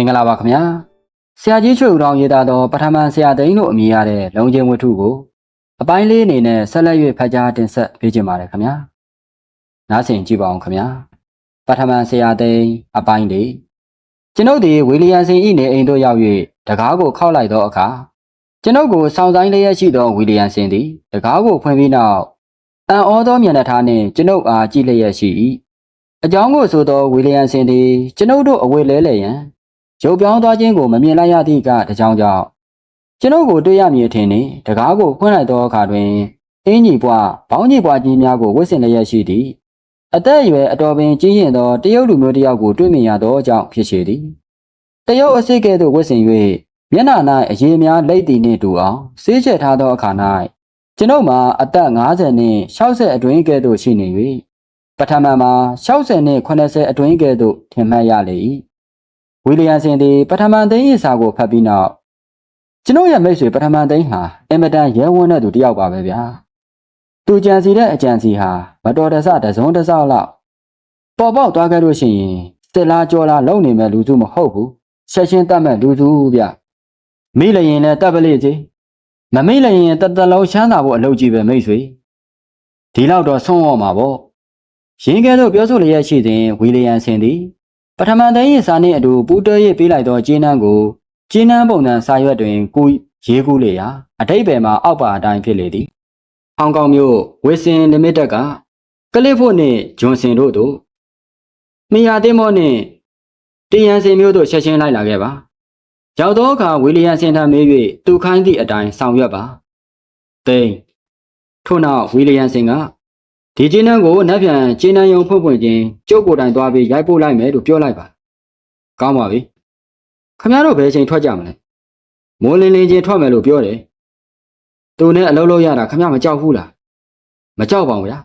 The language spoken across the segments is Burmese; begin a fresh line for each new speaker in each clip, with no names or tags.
င်္ဂလာပါခင်ဗျာဆရာကြီးချွေဦးတော်ရေးသားသောပထမဆရာသိန်းတို့အမည်ရတဲ့လုံချင်းဝတ္ထုကိုအပိုင်းလေးအနေနဲ့ဆက်လက်၍ဖတ်ကြားတင်ဆက်ပေးကြပါရခင်ဗျာနားဆင်ကြည့်ပါအောင်ခင်ဗျာပထမဆရာသိန်းအပိုင်းလေးကျွန်ုပ်သည်ဝီလီယံစင်၏နေအိမ်သို့ရောက်၍တကားကိုခောက်လိုက်သောအခါကျွန်ုပ်ကိုစောင့်ဆိုင်လျက်ရှိသောဝီလီယံစင်သည်တကားကိုဖွင့်ပြီးနောက်အံ့ဩသောမျက်နှာထားနှင့်ကျွန်ုပ်အားကြည့်လျက်ရှိ၏အကြောင်းကိုဆိုသောဝီလီယံစင်သည်ကျွန်ုပ်တို့အဝေးလဲလဲရန် ရုပ်ပြောင်းသွားခြင်းကိုမမြင်လိုက်ရသည့်ကတကြောင်ကြောင့်ကျွန်ုပ်ကိုတွေ့ရမည်အထင်နှင့်တကားကိုဖွင့်လိုက်သောအခါတွင်အင်းကြီးပွားဘောင်းကြီးပွားကြီးများကိုဝစ်စင်လျက်ရှိသည်အသက်အရွယ်အတော်ပင်ကြီးရင်သောတရုတ်လူမျိုးတစ်ယောက်ကိုတွေ့မြင်ရသောကြောင့်ဖြစ်ရှိသည်တရုတ်အစိတ်ကဲ့သို့ဝစ်စင်၍မျက်နှာ၌အရေများလိမ့်တည်နှင့်တူအောင်ဆေးချက်ထားသောအခါ၌ကျွန်ုပ်မှာအသက်50နှင့်60အတွင်းကဲ့သို့ရှိနေ၍ပထမမှာ60နှင့်80အတွင်းကဲ့သို့ထင်မှတ်ရလေ၏ ဝီလီယံစင်သည်ပထမသိန်း၏စာကိုဖတ်ပြီးနောက်ကျွန်ုပ်ရဲ့မိတ်ဆွေပထမသိန်းဟာအင်မတန်ရဲဝံ့တဲ့သူတစ်ယောက်ပါပဲဗျာသူကြံစီတဲ့အကြံစီဟာမတော်တဆတစုံတစ်စောက်လောက်ပေါ်ပေါက်သွားခဲ့လို့ရှိရင်စစ်လားကြောလားလုံနေမဲ့လူစုမဟုတ်ဘူးဆက်ရှင်းတတ်မဲ့လူစုဗျမိလျင်လည်းတပ်ပလိကြီးမမိလျင်တတလုံးချမ်းသာဖို့အလုပ်ကြီးပဲမိတ်ဆွေဒီလောက်တော့ဆုံးအောင်ပါဗောရင်းကဲတော့ပြောဆိုလျက်ရှိစဉ်ဝီလီယံစင်သည် ပထမသိန်းရင်စာနှင့်အတူပူးတွဲရေးပေးလိုက်သောကျင်းနှန်းကိုကျင်းနှန်းပုံစံစာရွက်တွင်ကိုရေးကူးလေရာအတိတ်ဘယ်မှာအောက်ပါအတိုင်းဖြစ်လေသည်။ဟောင်ကောင်မြို့ဝေစင်လီမိတက်ကကလစ်ဖို့နှင့်ဂျွန်စင်တို့တို့မီယာတင်မောနှင့်တယန်စင်မျိုးတို့ဆက်ရှင်းလိုက်လာခဲ့ပါ။ရောက်သောအခါဝီလီယံစင်ထံမေး၍သူခိုင်းသည့်အတိုင်းဆောင်ရွက်ပါ။သိန်းထို့နောက်ဝီလီယံစင်က ဒီကျင်းနှန်းကိုနက်ပြန်ကျင်းနှန်းယုံဖွင့်ဖွင့်ချင်းကျုပ်ကိုယ်တိုင်သွားပြီးရိုက်ပို့လိုက်မယ်လို့ပြောလိုက်ပါကောင်းပါပြီခမရတို့ဘယ်ချိန်ထွက်ကြမလဲမိုးလင်းလင်းချင်းထွက်မယ်လို့ပြောတယ်သူနဲ့အလုပ်လုပ်ရတာခမရမကြောက်ဘူးလားမကြောက်ပါဘူးဗျာ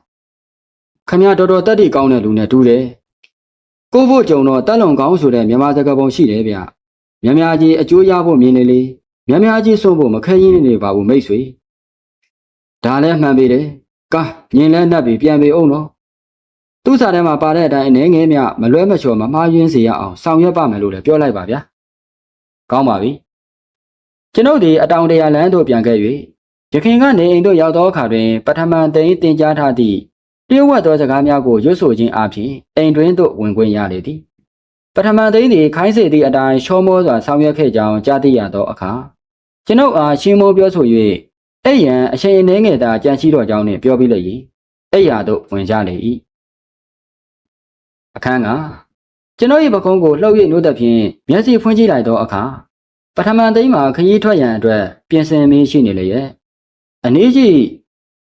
ခမရတော်တော်တက်တိကောင်းတဲ့လူနဲ့တူတယ်ကိုဖို့ကြုံတော့တက်လုံကောင်းဆိုတဲ့မြန်မာစကားပုံရှိတယ်ဗျမြများကြီးအကျိုးရဖို့မြင်နေလေမြများကြီးဆုံးဖို့မခဲရင်းနေပါဘူးမိတ်ဆွေဒါလည်းမှန်ပေတယ် ကာညင်လဲနှက်ပြီးပြန်ပေအောင်နော်သူ့စာထဲမှာပါတဲ့အတိုင်းအနေငယ်မြမလွဲမချော်မမှားယွင်းစေရအောင်ဆောင်ရွက်ပါမယ်လို့လည်းပြောလိုက်ပါဗျာကောင်းပါပြီကျွန်ုပ်ဒီအတောင်တရာလမ်းသို့ပြန်ခဲ့၍ရခင်ကနေအိမ်သို့ရောက်သောအခါတွင် ပထမသိန်းတင်ကြားထားသည့်တရုတ်ဝတ်သောစကားများကိုရွတ်ဆိုခြင်းအပြင်အိမ်တွင်သို့ဝင်ခွင့်ရလေသည်ပထမသိန်းသည်ခိုင်းစေသည့်အတိုင်းရှောမောစွာဆောင်ရွက်ခဲ့ကြောင်းကြားသိရသောအခါကျွန်ုပ်အားရှင်းမိုးပြောဆို၍ အဲ့ရန်အချိန်အနေငယ်သာကြံရှိတော်ကြောင်းနှင့်ပြောပြီးလေ၏အဲ့ရသို့ဝင်ကြလေ၏အခန်းကကျွန်ုပ်၏ပကုံးကိုလှုပ်၍နိုးသည်ဖြင့်မျက်စိဖွင့်ကြည့်လိုက်သောအခါပထမသိန်းမှာခရီးထွက်ရန်အတွက်ပြင်ဆင်မင်းရှိနေလေရဲ့အနည်းကြီး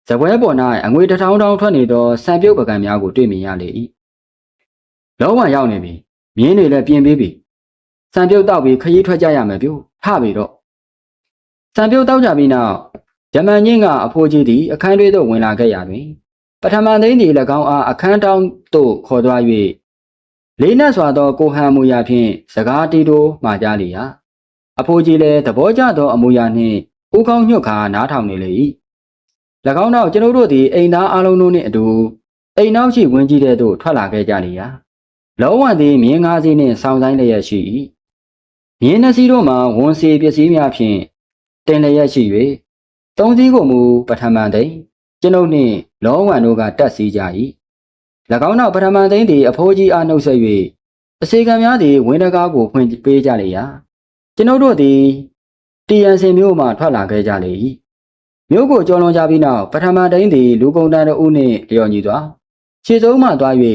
ဇပွဲပေါ်၌အငွေတစ်ထောင်ထောင်ထွက်နေသောစံပြုတ်ပကံများကိုတွေ့မြင်ရလေ၏လုံးဝရောက်နေပြီမြင်းတွေလည်းပြင်ပေးပြီစံပြုတ်တောက်ပြီးခရီးထွက်ကြရမယ်ပြုထပြီတော့စံပြုတ်တောက်ကြပြီးနောက် ဂျမန်ကြီးကအဖိုးကြီးသည်အခန်းတွေသို့ဝင်လာခဲ့ရတွင် ပထမသိန်းသည်၎င်းအားအခန်းတောင်းသို့ခေါ်သွား၍လေးနက်စွာသောကိုဟန်မူရာဖြင့်စကားတီတိုမှာကြားလျာအဖိုးကြီးလည်းသဘောကျသောအမူအရာနှင့်ဦးကောင်းညွတ်ခါနားထောင်နေလေ၏၎င်းနောက်ကျွန်ုပ်တို့သည်အိမ်သားအလုံးတို့နှင့်အတူအိမ်နောက်ရှိဝင်းကြီးတဲ့သို့ထွက်လာခဲ့ကြလျာလောဝသည်မြင်းငါးစီးနှင့်ဆောင်းဆိုင်လျက်ရှိ၏မြင်းနှစီးတို့မှာဝန်စီပစ္စည်းများဖြင့်တင်လျက်ရှိ၍ သုံးစီးကိုမူပထမသိန်းကျွန်ုပ်နှင့်လောဝံတို့ကတက်စီကြ၏၎င်းနောက်ပထမသိန်းသည်အဖိုးကြီးအားနှုတ်ဆက်၍အစေခံများသည်ဝင်းတကားကိုဖွင့်ပေးကြလေရာကျွန်ုပ်တို့သည်တီယန်စင်မြို့မှထွက်လာခဲ့ကြလေ၏မြို့ကိုကျော်လွန်ကြပြီးနောက်ပထမသိန်းသည်လူကုန်တန်းတို့နှင့်လျော်ညီသွားခြေစုံးမှသွား၍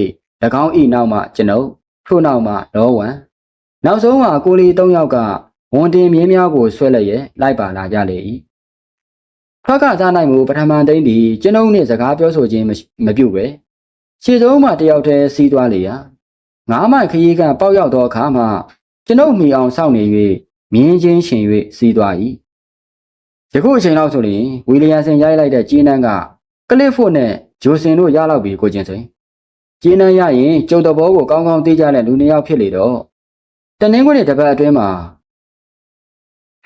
၎င်း၏နောက်မှကျွန်ုပ်ထို့နောက်မှလောဝံနောက်ဆုံးမှာကိုလီ၃ယောက်ကဝန်တင်မြင်းများကိုဆွဲလျက်လိုက်ပါလာကြလေ၏ ဖက်ကစားနိုင်မှုပထမသိန်းသည်ကျွန်ုပ်နှင့်စကားပြောဆိုခြင်းမပြုပဲခြေစုံးမှတယောက်တည်းစီးသွားလေရာငားမိုင်ခရီးကပေါက်ရောက်သောအခါမှကျွန်ုပ်မိအောင်စောင့်နေ၍မြင်းချင်းရှင်၍စီးသွား၏ယခုအချိန်လောက်ဆိုရင်ဝီလီယံဆင်ရိုက်လိုက်တဲ့ကျင်းနှန်းကကလစ်ဖို့နဲ့ဂျိုစင်တို့ရလောက်ပြီကိုချင်းစိန်ကျင်းနှန်းရရင်ကျုပ်တဘောကိုကောင်းကောင်းသိကြတဲ့လူနှစ်ယောက်ဖြစ်လေတော့တနင်္ဂနွေတစ်ပတ်အတွင်းမှာ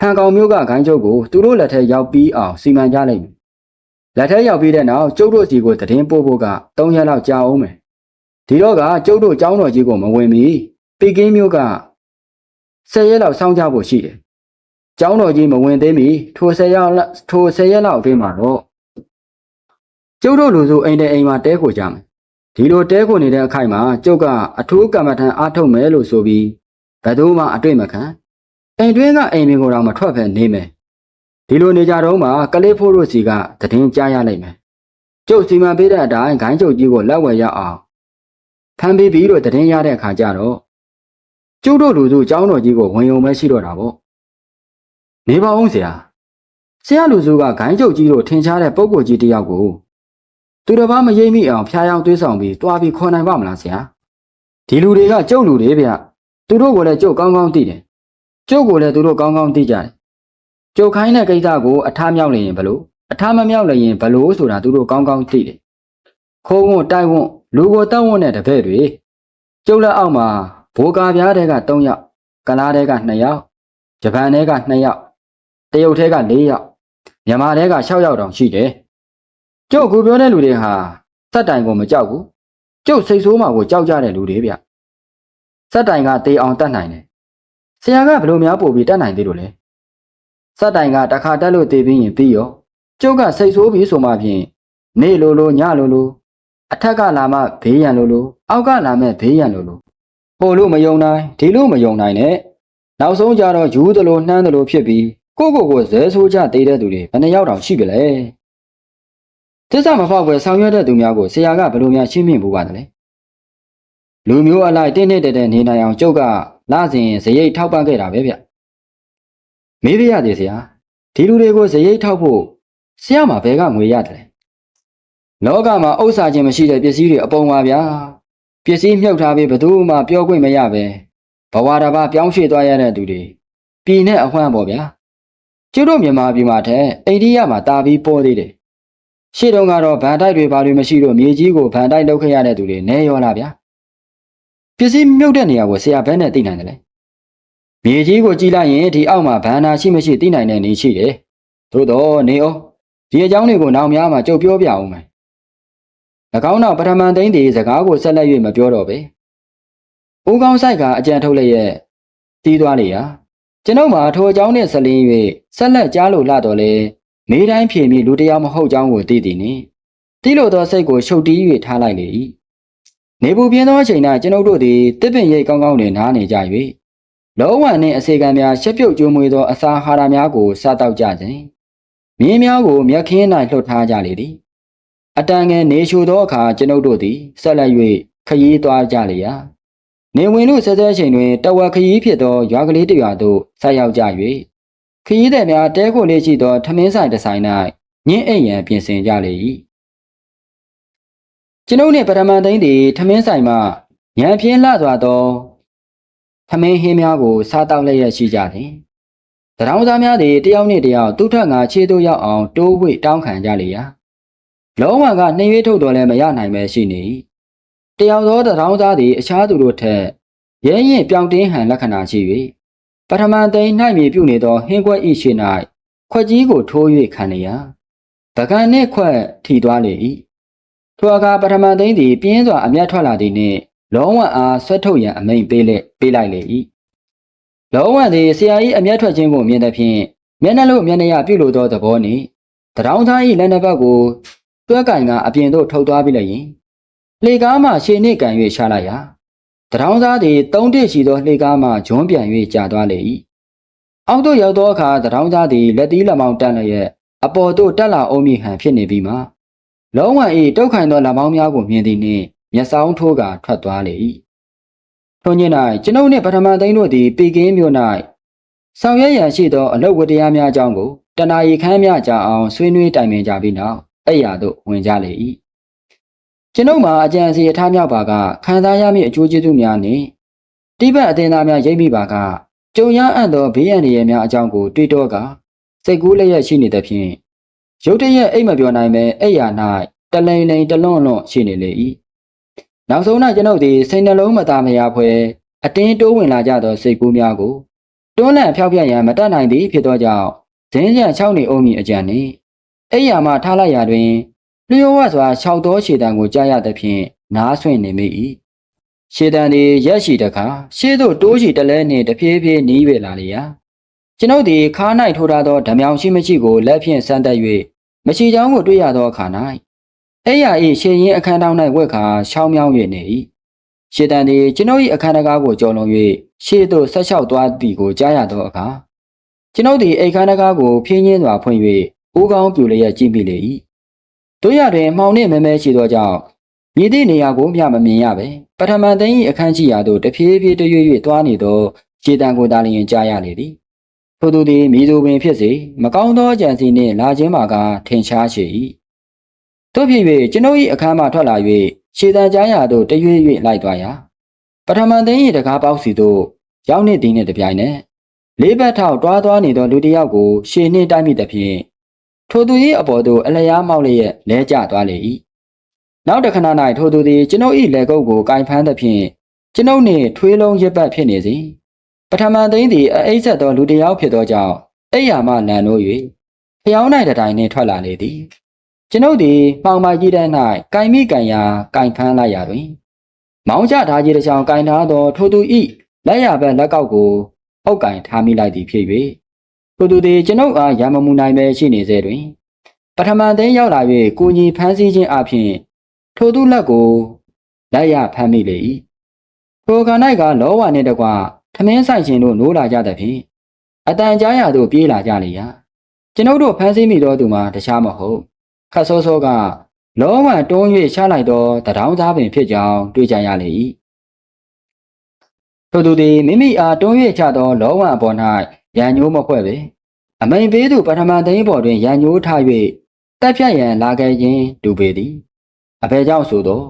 ဟန်ကောင်မျိုးကခိုင်းချုပ်ကိုသူတို့လက်ထက်ရောက်ပြီးအောင်စီမံကြလိုက်မယ်လက်ထက်ရောက်ပြီးတဲ့နောက်ကျုပ်တို့စီကိုတည်င်းပို့ဖို့က3ရက်လောက်ကြာအောင်မယ်ဒီတော့ကကျုပ်တို့ကျောင်းတော်ကြီးကိုမဝင်မီပီကင်းမျိုးကဆယ်ရက်လောက်စောင့်ကြဖို့ရှိတယ်။ကျောင်းတော်ကြီးမဝင်သေးမီထိုဆယ်ရက်လောက်ထိုဆယ်ရက်လောက်အတွင်းမှာတော့ကျုပ်တို့လူစုအိမ်တဲ့အိမ်မှာတဲခိုကြမယ်။ဒီလိုတဲခိုနေတဲ့အခိုက်မှာကျုပ်ကအထူးကမ္မထံအားထုတ်မယ်လို့ဆိုပြီးဘယ်သူမှအတွေ့မခံ အိမ်တွင်းကအိမ်မင်းကိုတော့မထွက်ဖက်နေမယ်။ဒီလိုနေကြတော့မှကလေးဖိုးတို့စီကသတည်င်းကြားရလိမ့်မယ်။ကျုပ်စီမံပေးတဲ့အတိုင်းဂိုင်းကျုပ်ကြီးကိုလက်ဝယ်ရအောင်ဖမ်းပေးပြီးလို့သတည်င်းရတဲ့အခါကျတော့ကျုပ်တို့လူစုကျောင်းတော်ကြီးကိုဝင်ုံပဲရှိတော့တာပေါ့။နေပါဦးဆရာ။ဆရာလူစုကဂိုင်းကျုပ်ကြီးတို့ထင်ရှားတဲ့ပုံကိုယ်ကြီးတစ်ယောက်ကိုသူတစ်ပါးမရိပ်မိအောင်ဖျားယောင်းသွေးဆောင်ပြီးတွားပြီးခေါ်နိုင်ပါမလားဆရာ။ဒီလူတွေကကျုပ်လူတွေဗျ။သူတို့ကိုလည်းကျုပ်ကောင်းကောင်းသိတယ်။ ကျုပ်ကိုလည်းသူတို့ကောင်းကောင်းသိကြတယ်။ကျုပ်ခိုင်းတဲ့ကိစ္စကိုအထားမြောက်နေရင်ဘလို့အထားမမြောက်လည်းရင်ဘလို့ဆိုတာသူတို့ကောင်းကောင်းသိတယ်။ခိုးဝွန့်တိုက်ဝွန့်လူကိုတောက်ဝွန့်တဲ့တပည့်တွေကျုပ်လက်အောက်မှာဘိုးကားပြားတွေက3ယောက်ကလားတွေက2ယောက်ဂျပန်တွေက2ယောက်တရုတ်တွေက4ယောက်မြန်မာတွေက6ယောက်တောင်ရှိတယ်ကျုပ်ကူပြောတဲ့လူတွေဟာစက်တိုင်ကိုမကြောက်ဘူးကျုပ်စိတ်ဆိုးမှကိုကြောက်ကြတဲ့လူတွေဗျစက်တိုင်ကတေးအောင်တတ်နိုင်တယ် ဆရာကဘယ်လိုများပို့ပြီးတတ်နိုင်သေးလို့လဲစက်တိုင်ကတစ်ခါတက်လို့တေးပြီးရင်ပြီးရောကျုပ်ကစိတ်ဆိုးပြီးဆိုမှဖြင့်နေလိုလိုညလိုလိုအထက်ကလာမှဘေးရန်လိုလိုအောက်ကလာမဲ့ဘေးရန်လိုလိုဟိုလို့မယုံနိုင်ဒီလို့မယုံနိုင်နဲ့နောက်ဆုံးကြတော့ယူသလိုနှမ်းသလိုဖြစ်ပြီးကိုကိုကိုဇဲဆိုးကြသေးတဲ့သူတွေဘယ်နှယောက်တောင်ရှိကြလဲသစ္စာမဖောက်ပဲဆောင်ရွက်တဲ့သူများကိုဆရာကဘယ်လိုများရှင်းပြဖို့ပါတယ် လဲလူမျိုးအလိုက်တင်းတင်းတဲတဲနေနိုင်အောင်ကျုပ်ကလာစဉ်ဇရိတ်ထောက်ပံ့ခဲ့တာပဲဗျမေးပြရသေးဆရာဒီလူတွေကိုဇရိတ်ထောက်ဖို့ဆရာမှာဘယ်ကငွေရတယ်လဲလောကမှာဥစ္စာချင်းမရှိတဲ့ပစ္စည်းတွေအပုံပါဗျာပစ္စည်းမြုပ်ထားပြီးဘယ်သူမှပြောခွင့်မရပဲဘဝတစ်ပါးပြောင်းရွှေ့သွားရတဲ့သူတွေပြည်နဲ့အဝှမ်းပေါ့ဗျာကျတို့မြန်မာပြည်မှာတဲ့အိန္ဒိယမှာတာပြီးပေါ်သေးတယ်ရှေ့တုန်းကတော့ဗန်တိုက်တွေဘာတွေမရှိလို့မြေကြီးကိုဗန်တိုက်လုပ်ခဲ့ရတဲ့သူတွေနဲရောလားဗျာ ပစ္စည်းမြုပ်တဲ့နေရာကိုဆရာဘဲနဲ့သိနိုင်တယ်လေမြေကြီးကိုကြည့်လိုက်ရင်ဒီအောက်မှာဗန်နာရှိမရှိသိနိုင်တဲ့နေရှိတယ်သို့တော့နေအောင်ဒီအကြောင်းတွေကိုနောက်များမှာကြုတ်ပြောပြအောင်မယ်၎င်းနောက်ပထမန်သိန်းဒီစကားကိုဆက်လက်၍မပြောတော့ပဲ။ဦးကောင်းဆိုင်ကအကြံထုတ်လျက်တီးသွားလေရာကျွန်ုပ်မှာထိုအကြောင်းနဲ့ဆက်လင်း၍ဆက်လက်ကြားလို့လာတော့လေမေးတိုင်းဖြေမိလူတယောက်မဟုတ်ကြောင်းကိုသိသည်နှင့်တီးလို့သောစိတ်ကိုရှုပ်တီး၍ထားလိုက်လေ၏။ နေပူပြင်းသောအချိန်၌ကျွန်ုပ်တို့သည်တစ်ပင်ရိပ်ကောင်းကောင်းနှင့်နားနေကြ၍လောဝံနှင့်အစေကံများရှက်ပြုတ်ကျွေးမွေးသောအစာဟာရများကိုစားတောက်ကြခြင်းမြင်းများကိုမြက်ခင်း၌လှုပ်ထားကြလေသည်အတန်ငယ်နေရှိုသောအခါကျွန်ုပ်တို့သည်ဆက်လက်၍ခရီးသွားကြလေရာနေဝင်တို့ဆက်ဆက်ချိန်တွင်တဝက်ခရီးဖြစ်သောရွာကလေးတစ်ရွာသို့ဆက်ရောက်ကြ၍ခရီးသည်များတဲကိုလေးရှိသောထမင်းဆိုင်တစ်ဆိုင်၌ညင်းအိမ်ရန်ပြင်ဆင်ကြလေ၏ ကျွန်ုပ်နှင့်ပထမသိန်းသည်ထမင်းဆိုင်မှညံပြင်းလှစွာသောထမင်းဟင်းများကိုစားတောက်လျက်ရှိကြသည်တရောင်းသားများသည်တယောက်နှင့်တယောက်သူ့ထက်ငါခြေသို့ရောက်အောင်တိုးဝှေ့တောင်းခံကြလေရာလုံးဝကနှင်းရွေးထုတ်တော်လည်းမရနိုင်ပဲရှိနေတယောက်သောတရောင်းသားသည်အခြားသူတို့ထက်ရဲရင်ပြောင်တင်းဟန်လက္ခဏာရှိ၍ပထမသိန်း၌မြေပြုနေသောဟင်းခွက်ဤရှိ၌ခွက်ကြီးကိုထိုး၍ခံနေရပကံနှင့်ခွက်ထီသွားလေ၏ ထိုအခါပထမသိန်းသည်ပြင်းစွာအမျက်ထွက်လာသည်နှင့်လုံးဝအားဆွတ်ထုတ်ရန်အမိန်ပေးလက်ပေးလိုက်လေ၏လုံးဝသည်ဆရာကြီးအမျက်ထွက်ခြင်းကိုမြင်သဖြင့်မျက်နှာလို့မျက်နှာရပြုလိုသောသဘောနှင့်တရောင်းသား၏လက်နှစ်ဖက်ကိုတွဲကင်ကအပြင်သို့ထုတ်သွားပြီးလိုက်ရင်လှေကားမှရှေနှိတ်ကန်၍ချလိုက်ရာတရောင်းသားသည်သုံးတစ်ရှိသောလှေကားမှဂျွန်းပြန်၍ကြာသွားလေ၏အောက်သို့ရောက်သောအခါတရောင်းသားသည်လက်သီးလက်မောင်းတက်လျက်အပေါ်သို့တက်လာအောင်မြဟန်ဖြစ်နေပြီးမှ လုံးဝ၏တောက်ခိုင်သောလက်မောင်းများကိုမြင်သည်နှင့်မျက်စောင်းထိုးကထွက်သွားလေ၏ထို့ည၌ကျွန်ုပ်နှင့်ပထမသိန်းတို့သည်ပေကင်းမြို့၌ဆောင်ရွက်ရန်ရှိသောအလုပ်ဝတ္တရားများအကြောင်းကိုတဏှာရီခမ်းများကြအောင်ဆွေးနွေးတိုင်ပင်ကြပြီးနောက်အဲ့ရသို့ဝင်ကြလေ၏ကျွန်ုပ်မှာအကြံစီအထားမြောက်ပါကခံစားရမည့်အကျိုးကျေးဇူးများနှင့်တိပတ်အသင်သားများရိပ်မိပါကကြုံရအံ့သောဘေးရန်တွေများအကြောင်းကိုတွေးတောကစိတ်ကူးလျက်ရှိနေသဖြင့် ရုတ်တရက်အိတ်မပြောနိုင်ပဲအဲ့ရ၌တလိန်လိန်တလွန့်လွန့်ရှိနေလေ၏နောက်ဆုံး၌ကျွန်ုပ်သည်စိတ်နှလုံးမသာမယာဖွဲအတင်းတိုးဝင်လာကြသောစိတ်ကူးများကိုတွန်းလှန်ဖျောက်ဖျက်ရန်မတတ်နိုင်သည်ဖြစ်သောကြောင့်ဇင်းကြံချောင်းနေအောင်မည်အကြံနှင့်အိယာမှထားလိုက်ရာတွင်လျှို့ဝှစွာခြောက်သောခြေတံကိုကြားရသဖြင့်နားဆွင့်နေမိ၏ရှေတန်သည်ရက်ရှိတခါရှေ့သို့တိုးရှိတလဲနှင့်တဖြည်းဖြည်းနီးပေလာလေရာ ကျွန်ုပ်သည်ခါ၌ထိုးထားသောဓမြောင်ရှိမရှိကိုလက်ဖြင့်ဆန်းသက်၍မရှိချောင်းကိုတွေ့ရသောအခါ၌အဲ့ရ၏ရှေရင်အခန်းတောင်း၌ဝက်ခါရှောင်းမြောင်း၍နေ၏ရှေတန်သည်ကျွန်ုပ်၏အခန်းတကားကိုကျော်လွန်၍ရှေ့သို့ဆက်လျှောက်သွားသည်ကိုကြားရသောအခါကျွန်ုပ်သည်အိတ်ခန်းတကားကိုဖြင်းညင်းစွာဖွင့်၍ဦးကောင်းပြူလျက်ကြည့်မိလေ၏တို့ရတွင်မှောင်နှင့်မဲမဲရှိသောကြောင့်မြည်သည့်နေရာကိုမျှမမြင်ရပဲပထမသိန်း၏အခန်းကြီးရာသို့တဖြည်းဖြည်းတရွေ့ရွေ့သွားနေသောခြေတံကိုသာလျင်ကြားရလေသည် ထို့သူသည်မိသူပင်ဖြစ်စေမကောင်းသောကြံစီနှင့်လာခြင်းမှာကထင်ရှားရှိ၏တို့ဖြစ်၍ကျွန်ုပ်၏အခန်းမှထွက်လာ၍ခြေတံကြားရာသို့တရွေ့ရွေ့လိုက်သွားရာပထမသိန်း၏တကားပေါက်စီသို့ရောက်နေသည်နှင့်တပြိုင်နက်လေးဘက်ထောက်တွားသွားနေသောလူတစ်ယောက်ကိုရှေနှင့်တိုက်မိသဖြင့်ထိုသူ၏အပေါ်သို့အလျားမောက်လျက်လဲကျသွားလေ၏နောက်တစ်ခဏ၌ထိုသူသည်ကျွန်ုပ်၏လက်ကုပ်ကိုကင်ဖမ်းသဖြင့်ကျွန်ုပ်နှင့်ထွေးလုံးရစ်ပတ်ဖြစ်နေစဉ် ပထမသိန်းသည်အအိပ်ဆက်သောလူတစ်ယောက်ဖြစ်သောကြောင့်အိယာမှလန်လို့၍ဖျောင်း၌တတိုင်နှင့်ထွက်လာလေသည်ကျွန်ုပ်သည်ပေါင်မကြီးတန်း၌ကင်မိကင်ရာကင်ဖမ်းလိုက်ရာတွင် မောင်းချထားကြီးတစ်ချောင်းကင်ထားသောထိုသူ၏လက်ရဘက်လက်ကောက်ကိုအုပ်ကင်ထားမိလိုက်သည်ဖြစ်၍ထိုသူသည်ကျွန်ုပ်အားရမမှုနိုင်ပဲရှိနေစေတွင် ပထမသိန်းရောက်လာ၍ကိုကြီးဖမ်းဆီးခြင်းအပြင်ထိုသူလက်ကိုလက်ရဖမ်းမိလေ၏ထိုခါ၌ကလောဝါနှင့်တကွ ထမင်းဆိုင်ရှင်တို့နိုးလာကြသဖြင့်အတန်ကြားရသို့ပြေးလာကြလေရာကျွန်ုပ်တို့ဖမ်းဆီးမိသောသူမှာတခြားမဟုတ်ခတ်ဆိုးဆိုးကလောဝါတွန်း၍ချလိုက်သောတထောင်းသားပင်ဖြစ်ကြောင်းတွေ့ကြရလေ၏ထို့သူသည်မိမိအားတွန်း၍ချသောလောဝါအပေါ်၌ရန်ညိုးမဖွဲ့ပေအမိန်ပေးသူပထမသိန်းပေါ်တွင်ရန်ညိုးထား၍တက်ဖြတ်ရန်လာခဲ့ခြင်းတူပေသည်အဘယ်ကြောင့်ဆိုသော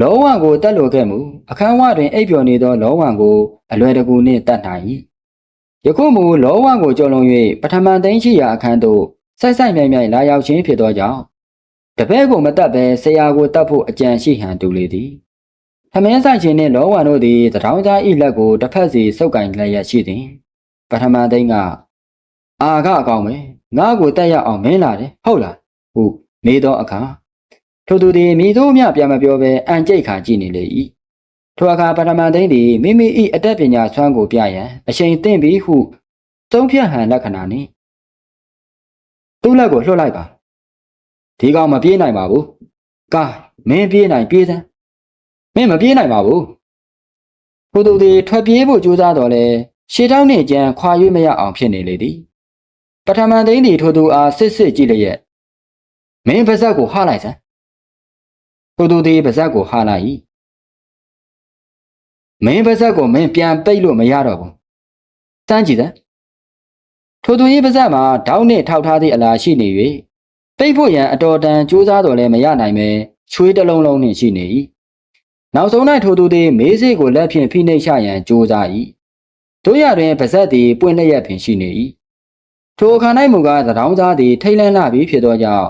လောဝံကိုတတ်လိုခဲ့မှုအခန်းဝတွင်အိပ်ပျော်နေသောလောဝံကိုအလွယ်တကူနှင့်တတ်နိုင်၏ယခုမူလောဝံကိုကြော်လွန်၍ပထမသိန်းရှိရာအခန်းသို့စိုက်စိုက်မြိုင်မြိုင်လာရောက်ခြင်းဖြစ်သောကြောင့်တပည့်ကိုမတတ်ဘဲဆရာကိုတတ်ဖို့အကြံရှိဟန်တူလေသည်ထမင်းဆိုင်ခြင်းနှင့်လောဝံတို့သည်တထောင်သား၏လက်ကိုတစ်ဖက်စီစုပ်ကင်လျက်ရှိသည်ပထမသိန်းကအာကအကောင်ပဲငါ့ကိုတက်ရအောင်မင်းလာတယ်ဟုတ်လားဟုမေးသောအခါ ထို့သူသည်မိတို့မြပြန်မပြောဘဲအန်ကြိတ်ခါကြည့်နေလေ၏ထိုအခါပထမသိန်းသည်မိမိ၏အတတ်ပညာဆွမ်းကိုပြရန်အချိန်သင့်ပြီဟုသုံးဖြတ်ဟန်လက္ခဏာနှင့်သူ့လက်ကိုလွှတ်လိုက်ပါဒီကောင်မပြေးနိုင်ပါဘူးကာမင်းပြေးနိုင်ပြေးစမ်းမင်းမပြေးနိုင်ပါဘူးထို့သူသည်ထွက်ပြေးဖို့ကြိုးစားတော့လဲရှေ့တောင်းနှင့်ကြံခွာ၍မရအောင်ဖြစ်နေလေသည်ပထမသိန်းသည်ထို့သူအားစစ်စစ်ကြည့်လျက်မင်းပါဇက်ကိုဟားလိုက်စမ်း ထို့သူသည်ပါဇက်ကိုဟားလိုက်၏မင်းပါဇက်ကိုမင်းပြန်ပိတ်လို့မရတော့ဘူးတန်းကြည့်စမ်းထို့သူ၏ပါဇက်မှာဒေါင်းနှင့်ထောက်ထားသည့်အလားရှိနေ၍ပိတ်ဖို့ရန်အတော်တန်ကြိုးစားတော်လဲမရနိုင်ပဲချွေးတစ်လုံးလုံးနှင့်ရှိနေ၏နောက်ဆုံး၌ထိုသူသည်မေးစေးကိုလက်ဖြင့်ဖိနှိပ်ချရန်ကြိုးစား၏တို့ရတွင်ပါဇက်သည်ပွင့်လျက်ပင်ရှိနေ၏ထိုအခါ၌မူကားသတောင်းသားသည်ထိတ်လန့်လာပြီးဖြစ်သောကြောင့်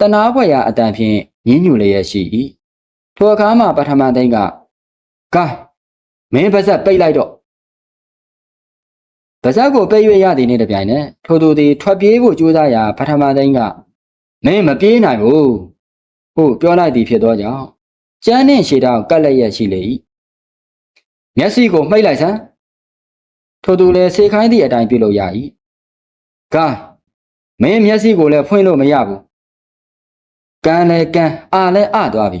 တနာဖွယ်ရာအတန်ဖြင့် ညင်းညူလျက်ရှိ၏ထိုအခါမှာပထမသိန်းကကဲမင်းပါဇက်ပိတ်လိုက်တော့ပါဇက်ကိုပိတ်၍ရသည်နှင့်တပြိုင်နက်ထိုသူသည်ထွက်ပြေးဖို့ကြိုးစားရာပထမသိန်းကမင်းမပြေးနိုင်ဘူးဟုပြောလိုက်သည်ဖြစ်သောကြောင့်ကျန်းနှင့်ရှေတောင်ကတ်လက်ရက်ရှိလေ၏မျက်စိကိုမှိတ်လိုက်စမ်းထိုသူလည်းစေခိုင်းသည့်အတိုင်းပြုလုပ်ရ၏ကဲမင်းမျက်စိကိုလည်းဖွင့်လို့မရဘူး ကန်းလည်းကန်းအာလည်းအသွားပြီ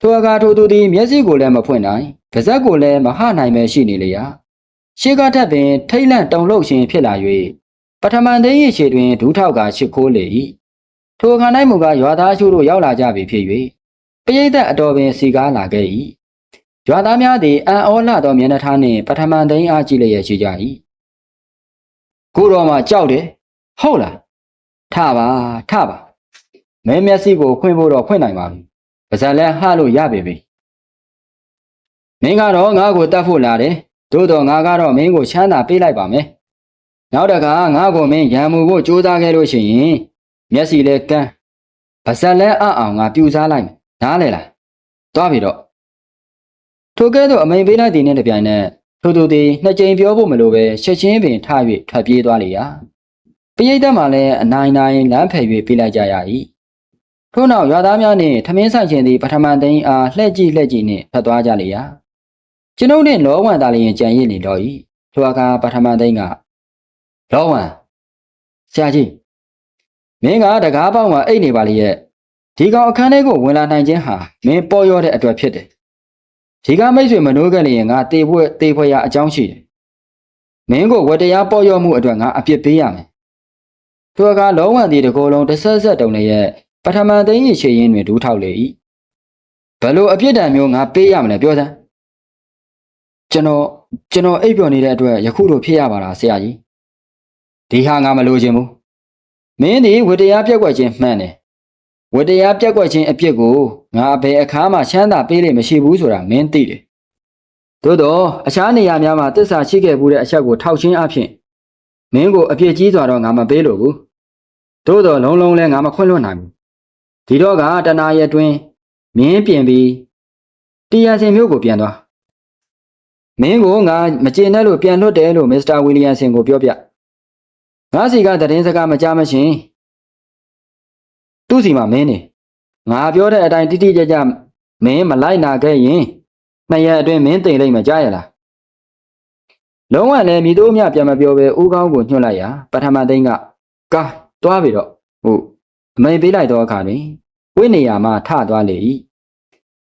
ထိုအခါထိုသူသည်မျက်စိကိုလည်းမဖွင့်နိုင်ပါဇက်ကိုလည်းမဟနိုင်ပဲရှိနေလေရာရှေးကထက်ပင် ထိတ်လန့်တုန်လှုပ်ခြင်းဖြစ်လာ၍ပထမသိန်းရဲ့ခြေတွင်ဒူးထောက်ကရှစ်ခိုးလေ၏ထိုအခါ၌မူကားရွာသားအချို့တို့ရောက်လာကြပြီဖြစ်၍ပရိသတ်အတော်ပင်စီကားလာခဲ့၏ရွာသားများသည်အံ့ဩလာသောမျက်နှာထားနှင့်ပထမသိန်းအားကြည့်လျက်ရှိကြ၏ကိုတော်မှကြောက်တယ်ဟုတ်လားထပါထပါ မဲမျက်စိကိုဖွင့်ဖို့တော့ဖွင့်နိုင်ပါပြီပါဇက်လည်းဟလို့ရပြီပြီမင်းကတော့ငါ့ကိုတတ်ဖို့လာတယ်သို့တော့ငါကတော့မင်းကိုချမ်းသာပေးလိုက်ပါမယ်နောက်တခါငါ့ကိုမင်းရံမှုဖို့ကြိုးစားခဲ့လို့ရှိရင်မျက်စိလည်းကန်းပါဇက်လည်းအအောင်ငါပြူစားလိုက်မယ်နားလေလားသွားပြီတော့ထိုကဲ့သို့အမိန်ပေးလိုက်တဲ့နဲ့တပြိုင်နက်ထို့သူသည်နှစ်ကြိမ်ပြောဖို့မလိုပဲချက်ချင်းပင်ထ၍ထွက်ပြေးသွားလေရာပရိသတ်မှလည်းအနိုင်နိုင်လမ်းဖယ်၍ပြေးလိုက်ကြရ၏ ထို့နောက်ရွာသားများနှင့်ထမင်းဆိုင်ရှင်သည်ပထမသိန်းအားလှည့်ကြည့်လှည့်ကြည့်နှင့်ဖတ်သွားကြလေရာကျွန်ုပ်နှင့်လောဝံသာလျင်ကြံရည်နေတော့၏ထိုအခါပထမသိန်းကလောဝံဆရာကြီးမင်းကတကားပေါက်မှာအိတ်နေပါလေရဲ့ဒီကောင်အခန်းထဲကိုဝင်လာနိုင်ခြင်းဟာမင်းပေါ်ရောတဲ့အတွက်ဖြစ်တယ်ဒီကမိတ်ဆွေမနှိုးခဲ့လျင်ငါတေဖို့တေဖွဲ့ရအကြောင်းရှိတယ်မင်းကိုဝတ္တရားပေါ်ရောမှုအတွက်ငါအပြစ်ပေးရမယ်ထိုအခါလောဝံသည်တကိုယ်လုံးတစ်ဆက်ဆက်တုံလည်းရဲ့ ပထမသိန်းကြီးချေရင်တွင်ဒူးထောက်လေ၏ဘလို့အပြစ်ဒဏ်မျိုးငါပေးရမလဲပြောစမ်းကျွန်တော်ကျွန်တော်အိပ်ပျော်နေတဲ့အတွက်ယခုလိုဖြစ်ရပါလားဆရာကြီးဒီဟာငါမလိုချင်ဘူးမင်းဒီဝတ္တရားပြက်ကွက်ခြင်းမှန်တယ်ဝတ္တရားပြက်ကွက်ခြင်းအပြစ်ကိုငါဘယ်အခါမှချမ်းသာပေးလိမ့်မရှိဘူးဆိုတာမင်းသိတယ်သို့တော့အခြားနေရာများမှာတစ္ဆာရှိခဲ့မှုတဲ့အချက်ကိုထောက်ချင်းအဖြစ်မင်းကိုအပြစ်ကြီးစွာတော့ငါမပေးလို့ဘူးသို့တော့လုံးလုံးလဲငါမခွင့်လွှတ်နိုင်ဘူး ဒီတော့ကတနာရဲ့တွင်မင်းပြင်ပြီးတရားစင်မျိုးကိုပြန်သွားမင်းကိုငါမကျေနပ်လို့ပြန်လွတ်တယ်လို့မစ္စတာဝီလီယံဆင်ကိုပြောပြငါစီကသတင်းစကားမကြားမရှင်သူ့စီမှာမင်းနေငါပြောတဲ့အတိုင်းတိတိကျကျမင်းမလိုက်နာခဲ့ရင်နှစ်ရက်အတွင်းမင်းတိမ်လိမ့်မကြားရလားလုံးဝလည်းမိတို့မြပြန်မပြောပဲဦးကောင်းကိုညှွှတ်လိုက်ရာပထမသိန်းကကားတွားပြီတော့ဟုတ် အမိန်ပေးလိုက်သောအခါတွင်ဝိနေယာမှထသွားလေ၏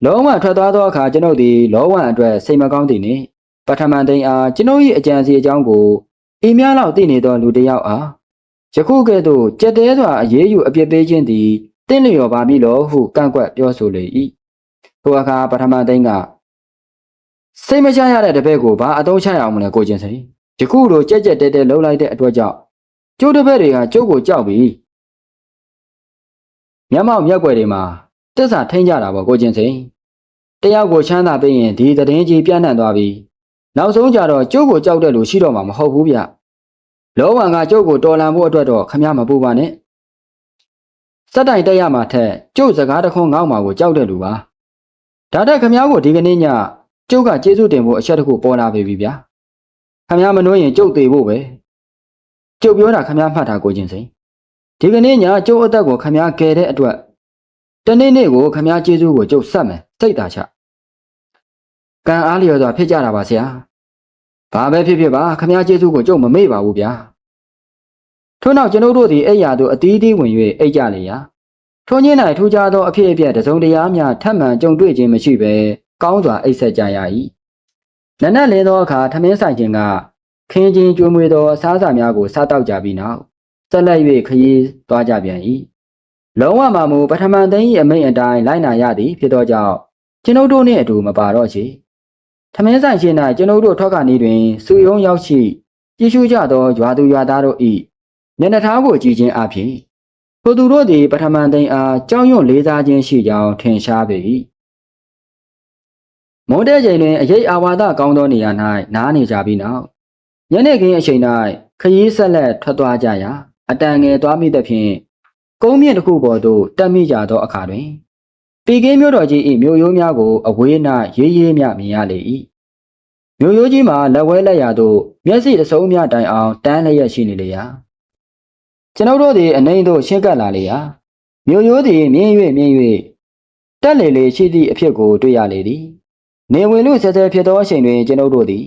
လုံးဝထွက်သွားသောအခါကျွန်ုပ်သည်လောဝံအတွက်စိတ်မကောင်းသည်နှင့်ပထမသိန်းအားကျွန်ုပ်၏အကြံစီအကြောင်းကိုအင်းများလောက်သိနေသောလူတစ်ယောက်အားယခုကဲ့သို့ကြက်တဲစွာအရေးယူအပြစ်ပေးခြင်းသည်တင့်လျော်ပါပြီလောဟုကန့်ကွက်ပြောဆိုလေ၏ထိုအခါပထမသိန်းကစိတ်မချရတဲ့တပည့်ကိုဘာအသုံးချရအောင်မလဲကိုကျင်စိန်ယခုလိုကြက်ကြက်တဲတဲလှုပ်လိုက်တဲ့အတွက်ကြောင့်ကျိုးတပည့်တွေကကျုပ်ကိုကြောက်ပြီ မျက်မှောက်မျက်ွယ်တွေမှာတစ္ဆာထိန်ကြတာပေါ့ကိုကျင်စိန်တယောက်ကိုချမ်းသာပေးရင်ဒီသတင်းကြီးပြန့်နှံ့သွားပြီနောက်ဆုံးကြတော့ကျုပ်ကိုကြောက်တဲ့လူရှိတော့မှာမဟုတ်ဘူးဗျလောဝံကကျုပ်ကိုတော်လန်ဖို့အတွက်တော့ခမရမပူပါနဲ့စက်တိုင်တက်ရမှာထက်ကျုပ်စကားတခွန်းငေါ့မှာကိုကြောက်တဲ့လူပါဒါတက်ခမရကိုဒီကနေ့ညကျုပ်ကကျေးဇူးတင်ဖို့အချက်တစ်ခုပေါ်လာပြီဗျာခမရမနှိုးရင်ကျုပ်သေးဖို့ပဲကျုပ်ပြောတာခမရမှတ်တာကိုချင်းစိန် ဒီကနေ့ညကျုပ်အသက်ကိုခမရကယ်တဲ့အတွက်တနေ့နေ့ကိုခမရကျေးဇူးကိုကျုပ်ဆက်မယ်စိတ်သာချကံအားလျော်စွာဖြစ်ကြတာပါဆရာဘာပဲဖြစ်ဖြစ်ပါခမရကျေးဇူးကိုကျုပ်မမေ့ပါဘူးဗျာထို့နောက်ကျွန်ုပ်တို့သည်အိယာသို့အသီးသီးဝင်၍အိတ်ကြလေရာထိုညင်း၌ထူးခြားသောအဖြစ်အပျက်တစုံတရာများထပ်မံကြုံတွေ့ခြင်းမရှိဘဲကောင်းစွာအိတ်ဆက်ကြရ၏နနက်လင်းသောအခါထမင်းဆိုင်ခြင်းကခင်းချင်းကျွေးမွေးသောအစားအစာများကိုစားတောက်ကြပြီးနောက် ဆက်လက်၍ခရီးသွားကြပြန်၏လုံးဝမှမူပထမသိန်း၏အမိန့်အတိုင်းလိုက်နာရသည်ဖြစ်သောကြောင့်ကျွန်ုပ်တို့နှင့်အတူမပါတော့ချေထမင်းဆိုင်ရှင်၌ကျွန်ုပ်တို့ထွက်ခါနေတွင်စူယုံရောက်ရှိကြည့်ရှုကြသောရွာသူရွာသားတို့၏မျက်နှာထားကိုကြည့်ခြင်းအပြင်ထိုသူတို့သည်ပထမသိန်းအားကြောင်းရွံ့လေးစားခြင်းရှိကြောင်းထင်ရှားပေ၏မွန်တဲ့ချိန်တွင်အရေးအာဝါဒကောင်းသောနေရာ၌နားနေကြပြီးနောက်ညနေခင်းအချိန်၌ခရီးဆက်လက်ထွက်သွားကြရာ အတန်ငယ်သွားမိသဖြင့်ကုန်းမြင့်တစ်ခုပေါ်သို့တက်မိကြသောအခါတွင်ပီကင်းမြို့တော်ကြီး၏မြို့ရိုးများကိုအဝေး၌ရေးရေးမြမြင်ရလေ၏မြို့ရိုးကြီးမှာလက်ဝဲလက်ရာသို့မျက်စိအစုံများတိုင်အောင်တန်းလျက်ရှိနေလေရာကျွန်ုပ်တို့သည်အနှိမ့်သို့ရှင်းကပ်လာလေရာမြို့ရိုးသည်မြင်း၍မြင်း၍တက်လေလေရှိသည့်အဖြစ်ကိုတွေ့ရလေသည်နေဝင်လူဆဲဆဲဖြစ်သောအချိန်တွင်ကျွန်ုပ်တို့သည်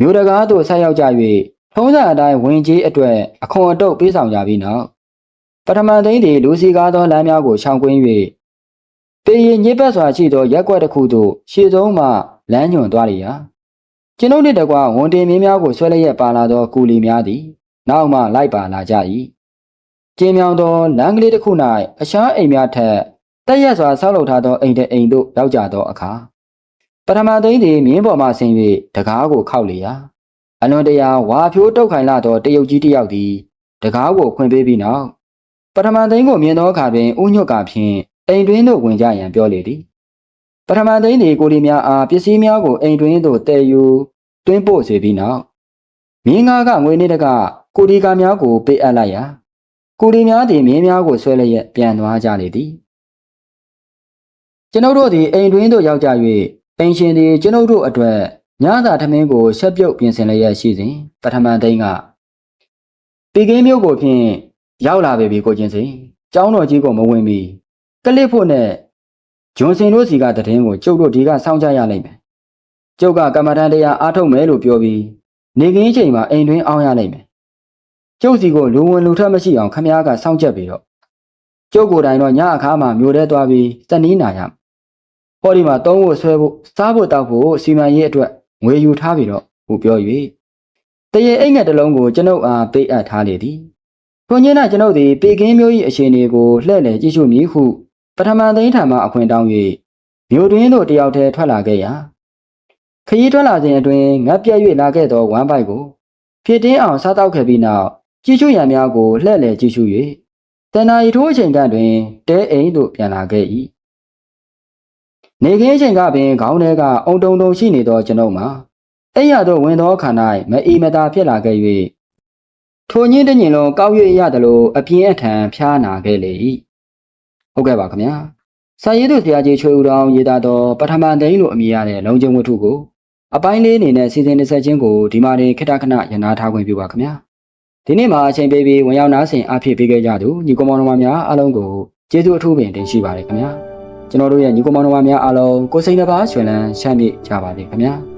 မြို့တကားသို့ဆက်ရောက်ကြ၍ ထုံးစံအတိုင်းဝင်ကြီးအတွက်အခွန်အတုပ်ပေးဆောင်ကြပြီးနောက်ပထမသိန်းသည်လူစီကားသောလမ်းများကိုရှောင်ကွင်း၍ပေရင်ညစ်ပတ်စွာရှိသောရက်ွက်တစ်ခုသို့ရှေ့ဆုံးမှလမ်းညွန်သွားလေရာကျွန်ုပ်တို့တကွာဝန်တင်မင်းများကိုဆွဲလျက်ပါလာသောကူလီများသည် နောက်မှလိုက်ပါလာကြ၏ကျင်းမြောင်သောလမ်းကလေးတစ်ခု၌အရှားအိမ်များထက်တက်ရက်စွာဆောက်လုပ်ထားသောအိမ်တဲ့အိမ်သို့ရောက်ကြသောအခါပထမသိန်းသည်မြင်းပေါ်မှဆင်း၍တကားကိုခောက်လေရာ အလွန်တရာဝါဖြိုးတုတ်ခိုင်လာသောတရုတ်ကြီးတစ်ယောက်သည်တကားကိုခွင်ပေးပြီးနောက်ပထမသိန်းကိုမြင်သောအခါတွင်ဥညွတ်ကဖြင့်အိမ်တွင်းသို့ဝင်ကြရန်ပြောလေသည်ပထမသိန်းသည်ကိုလီများအားပစ္စည်းများကိုအိမ်တွင်းသို့တည်ယူတွင်းပို့စေပြီးနောက်မြင်းကားကငွေနေတကကိုလီကာများကိုပေးအပ်လိုက်ရာကိုလီများသည်မြင်းများကိုဆွဲလျက်ပြန်သွားကြလေသည်ကျွန်ုပ်တို့သည်အိမ်တွင်းသို့ရောက်ကြ၍အိမ်ရှင်သည်ကျွန်ုပ်တို့အတွက် ညသာထမင်းကိုဆက်ပြုတ်ပြင်ဆင်လျက်ရှိစဉ်ပထမသိန်းကပီကင်းမျိုးကိုဖြင့်ရောက်လာပေပြီကိုချင်းစိကျောင်းတော်ကြီးကိုမဝင်မီကလစ်ဖို့နဲ့ဂျွန်စင်တို့စီကတည်င်းကိုကျုပ်တို့ဒီကစောင့်ကြရလိမ့်မယ်ကျုပ်ကကမ္မထန်တရားအားထုတ်မယ်လို့ပြောပြီးနေကင်းချိန်မှာအိမ်တွင်းအောင်ရလိမ့်မယ်ကျုပ်စီကိုလူဝင်လူထွက်မရှိအောင်ခမည်းကစောင့်ချက်ပြီးတော့ကျုပ်ကိုယ်တိုင်တော့ညအခါမှာမျိုးထဲသွားပြီးစက်နီးနာရမယ်ဟောဒီမှာသုံးဖို့ဆွဲဖို့စားဖို့တောက်ဖို့စီမံရေးအတွက် ငွေယူထားပြီးတော့ဟိုပြော၍တရေအိတ်ငက်တစ်လုံးကိုကျွန်ုပ်အားပေးအပ်ထားလေသည်ခွန်ကြီးကကျွန်ုပ်သည်ပေကင်းမျိုး၏အခြေအနေကိုလှည့်လည်ကြည့်ရှုမည်ဟုပထမသိန်းထံမှအခွင့်တောင်း၍မြို့တွင်သို့တယောက်တည်းထွက်လာခဲ့ရာခရီးထွက်လာစဉ်အတွင်းငတ်ပြက်၍လာခဲ့သောဝမ်းပိုက်ကိုဖြစ်တင်းအောင်စားတောက်ခဲ့ပြီးနောက်ကြည့်ရှုရန်များကိုလှည့်လည်ကြည့်ရှု၍တဏှာရီထိုးအချိန်ကတွင်တဲအိမ်သို့ပြန်လာခဲ့၏ နေခင်းအချိန်ကပင်ခေါင်းထဲကအုံတုံတုံရှိနေသောကျွန်ုပ်မှာအဲ့ရသို့ဝင်သောခါ၌မအီမတာဖြစ်လာခဲ့၍ထိုညင်းတညင်လုံးကောက်၍ရတယ်လို့အပြင်းအထန်ဖျားနာခဲ့လေ၏ဟုတ်ကဲ့ပါခင်ဗျာစာရေးသူဆရာကြီးချွေဦးတော်ရေးသားသောပထမသိန်းလိုအမည်ရတဲ့လုံခြုံဝတ္ထုကိုအပိုင်းလေးအနေနဲ့စီစဉ်နေဆက်ခြင်းကိုဒီမှာနေခိတ္တခဏရနာထားခွင့်ပြုပါခင်ဗျာဒီနေ့မှာအချိန်ပေးပြီးဝင်ရောက်နားဆင်အားဖြည့်ပေးခဲ့ကြသူညီကောင်မောင်နှမများအားလုံးကိုကျေးဇူးအထူးပင်တင်ရှိပါတယ်ခင်ဗျာ ကျွန်တော်တို့ရဲ့ညီကောင်မောင်နှမများအားလုံးကိုယ်စိတ်နှပါရွှင်လန်းချမ်းမြေ့ကြပါစေခင်ဗျာ